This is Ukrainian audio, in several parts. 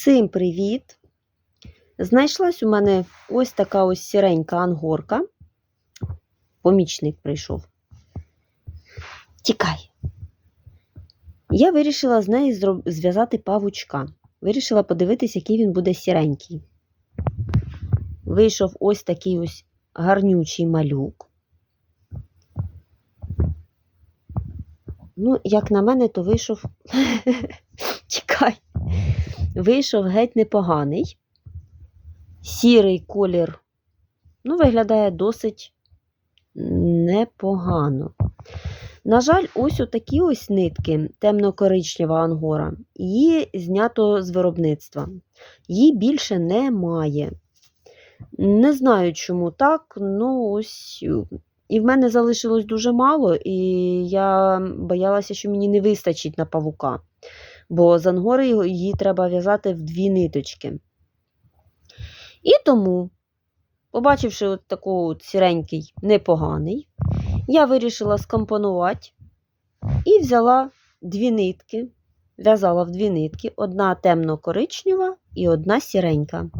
Всім привіт! Знайшлась у мене ось така ось сіренька ангорка. Помічник прийшов. Тікай. Я вирішила з неї зв'язати павучка. Вирішила подивитись, який він буде сіренький. Вийшов ось такий ось гарнючий малюк. Ну, як на мене, то вийшов. Чекай. Вийшов геть непоганий. Сірий колір, ну, виглядає досить непогано. На жаль, ось отакі ось нитки, темно-коричнева ангора, її знято з виробництва. Її більше немає. Не знаю, чому так, ну ось. І в мене залишилось дуже мало, і я боялася, що мені не вистачить на павука. Бо з ангори її треба в'язати в дві ниточки. І тому, побачивши от такий от сіренький, непоганий, я вирішила скомпонувати і взяла дві нитки, в'язала в дві нитки, одна темно-коричнева і одна сіренька.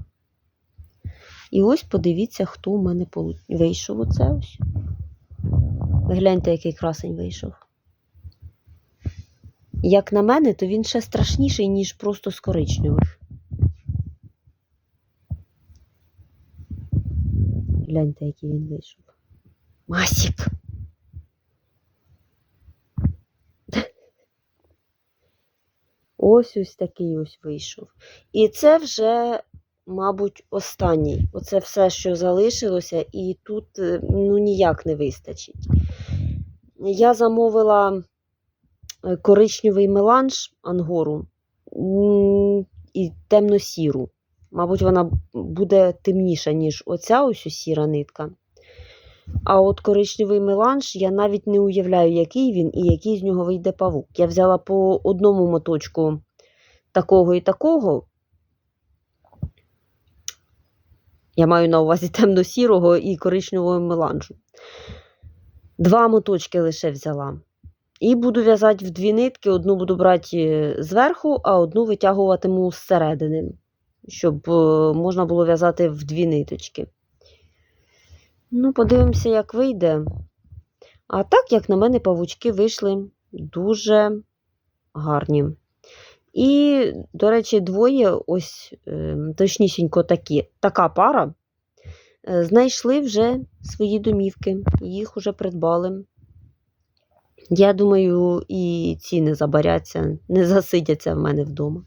І ось подивіться, хто у мене вийшов. Оце ось. Гляньте, який красень вийшов. Як на мене, то він ще страшніший, ніж просто з коричневих. Гляньте, який він вийшов. Масік. Ось ось такий ось вийшов. І це вже, мабуть, останній. Оце все, що залишилося, і тут е, ну, ніяк не вистачить. Я замовила коричневий меланж ангору і темно-сіру. Мабуть, вона буде темніша, ніж оця ось сіра нитка. А от коричневий меланж я навіть не уявляю, який він і який з нього вийде павук. Я взяла по одному моточку такого і такого. Я маю на увазі темно-сірого і коричневого меланжу. Два моточки лише взяла. І буду в'язати в дві нитки. Одну буду брати зверху, а одну витягуватиму зсередини, щоб е, можна було в'язати в дві ниточки. Ну, подивимося, як вийде. А так, як на мене, павучки вийшли дуже гарні. І, до речі, двоє, ось е, точнісінько такі, така пара, е, знайшли вже свої домівки, їх уже придбали. Я думаю, і ці не забаряться, не засидяться в мене вдома.